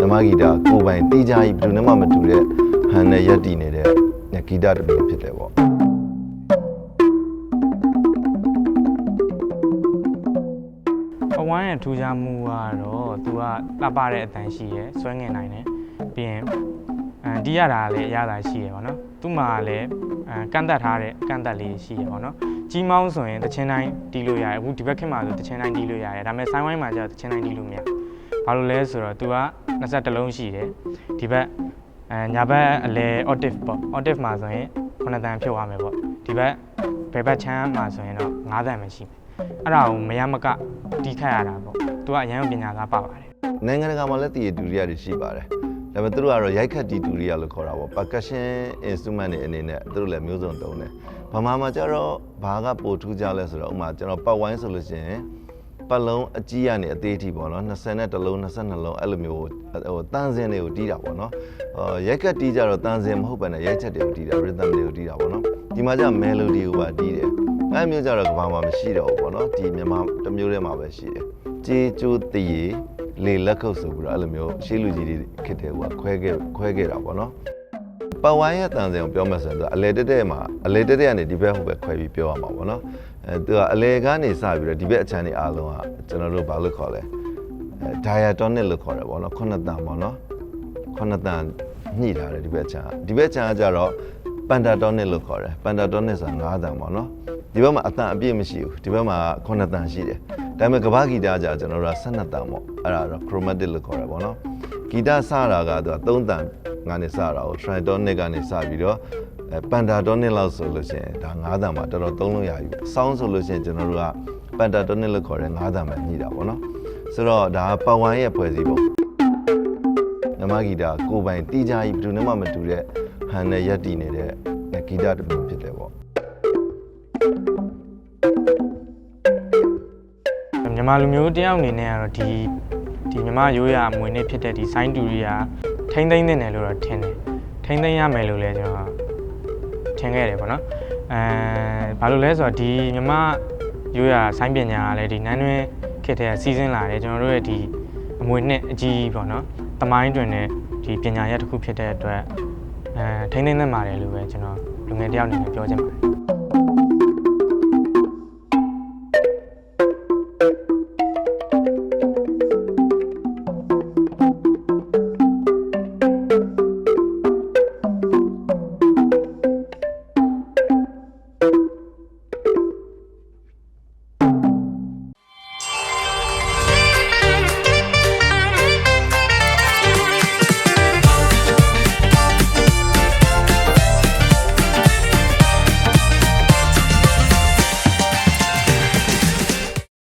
ဓမ္မဂီတာကိုယ်ပိုင်တီးကြကြီးဘယ်သူမှမတူတဲ့ဟန်နဲ့ရက်တည်နေတဲ့ဂီတတစ်မျိုးဖြစ်တယ်ပေါ့ပဝမ်းရဲ့ထူးခြားမှုကတော့သူကလှပတဲ့အတန်ရှိရယ်ဆွဲငင်နိုင်တယ်ပြီးရင် အဲဒီရတာလည်းအရသာရှိရယ်ပေါ့နော်သူ့မှာလည်းအဲကန့်တက်ထားတဲ့ကန့်တက်လေးရှိရယ်ပေါ့နော်ကြီးမောင်းဆိုရင်တချင်းတိုင်းတီးလို့ရတယ်အခုဒီဘက်ခင်မှာဆိုတချင်းတိုင်းတီးလို့ရတယ်ဒါပေမဲ့ဆိုင်းဝိုင်းမှာကျတော့တချင်းတိုင်းတီးလို့မရဘာလို့လဲဆိုတော့သူက20လုံးရှိတယ်ဒီဘက်အဲညာဘက်အလဲ octave ပေါ့ octave မှာဆိုရင်9တန်ဖြုတ်ရမယ်ပေါ့ဒီဘက်ဘယ်ဘက်ချမ်းမှာဆိုရင်တော့9တန်ပဲရှိမယ်အဲ့ဒါကိုမရမကတီးခတ်ရတာပေါ့သူကအရန်ပညာသားပါပါတယ်နိုင်ငံတကာမှာလည်းတည်ရတူရီယာတွေရှိပါတယ် ဒါပေမဲ့သူတို့ကတော့ရိုက်ခတ်တီတူရီယာလို့ခေါ်တာပေါ့ percussion instrument တွေအနေနဲ့သူတို့လည်းမျိုးစုံသုံးတယ်ဗမာမှာကျတော့ဘာကပိုထူးကြလဲဆိုတော့ဥပမာကျွန်တော်ပတ်ဝိုင်းဆိုလို့ရှိရင်ပတ်လုံးအကြီးကနေအသေးထိပေါ့နော်20နဲ့တလုံး22လုံးအဲ့လိုမျိုးဟိုတန်းစင်းတွေကိုတီးတာပေါ့နော်အော်ရိုက်ခတ်တီးကြတော့တန်းစင်းမဟုတ်ပဲねရိုက်ချက်တွေကိုတီးတာ rhythm တွေကိုတီးတာပေါ့နော်ဒီမှာကျ melody ကိုပါတီးတယ်အဲ့မျိုးကြတော့ကဘာမှမရှိတော့ဘူးပေါ့နော်ဒီမြန်မာတစ်မျိုးတည်းမှာပဲရှိတယ်ကြေးကျိုးတည် လေလက်ခုပ်ဆိုပြီးတော့အဲ့လိုမျိုးရှေးလူကြီးတွေခစ်တယ်ဟိုကခွဲခဲ့ခွဲခဲ့တာပေါ့နော်ပတ်ဝိုင်းရဲ့တန်စင်ကိုပြောမှဆိုရင်သူကအလေတက်တက်မှာအလေတက်တက်ကနေဒီဘက်ဟိုဘက်ခွဲပြီးပြောရမှာပေါ့နော်အဲသူကအလေကနေစပြီးတော့ဒီဘက်အချမ်းတွေအားလုံးကကျွန်တော်တို့ဘာလို့ခေါ်လဲအဲ diatonic လို့ခေါ်တယ်ပေါ့နော်ခုနှစ်တန်ပေါ့နော်ခုနှစ်တန်ညှိထားတယ်ဒီဘက်အချမ်းကဒီဘက်အချမ်းကကြတော့ pentatonic လို့ခေါ်တယ် pentatonic ဆိုတာ၅တန်ပေါ့နော်ဒီဘက်မှာအတန်အပြည့်မရှိဘူးဒီဘက်မှာခုနှစ်တန်ရှိတယ်ဒါပေမဲ့ကဘာဂီတာကကျွန်တော်တို့က12တန်ပေါ့အဲ့ဒါတော့ chromatic လို့ခေါ်တယ်ပေါ့နော်ဂီတစတာကသူက3တန်ကနေစတာကို tritonic ကနေစပြီးတော့အဲ pentatonic လောက်ဆိုလို့ရှိရင်ဒါ9တန်မှာတော်တော်သုံးလို့ရပြီ။ sound ဆိုလို့ရှိရင်ကျွန်တော်တို့က pentatonic လို့ခေါ်တဲ့9တန်မှာညှိတာပေါ့နော်။ဆိုတော့ဒါကပတ်ဝိုင်းရဲ့ဖွဲ့စည်းပုံ။နမဂီတာကိုယ်ပိုင်တီးကြကြီးဘယ်သူမှမတူတဲ့ ဟန်နဲ့ရက်တည်နေတဲ့ဂီတတစ်မျိုးဖြစ်တယ်ပေါ့။မြန်မာလူမျိုးတယောက်အနေနဲ့ကတော့ဒီဒီမြန်မာရိုးရာအမွေနေ့ဖြစ်တဲ့ဒီဆိုင်းတူရီယာထိမ့်သိမ့်နေတယ်လို့တော့ထင်တယ်ထိမ့်သိမ့်ရမယ်လို့လည်းကျွန်တော်ထင်ခဲ့တယ်ပေါ့နော်အဲဘာလို့လဲဆိုတော့ဒီမြန်မာရိုးရာဆိုင်းပညာကလည်းဒီနန်းတွင်းခေတ်ထဲစီးစင်းလာတယ်ကျွန်တော်တို့ရဲ့ဒီအမွေနှစ်အကြီးပေါ့နော်တမိုင်းတွင်တဲ့ဒီပညာရက်တစ်ခုဖြစ်တဲ့အတွက် အဲထိမ့်သိမ့်သင့်ပါတယ်လို့ပဲကျွန်တော်လူငယ်တယောက်အနေနဲ့ပြောချင်ပါတယ်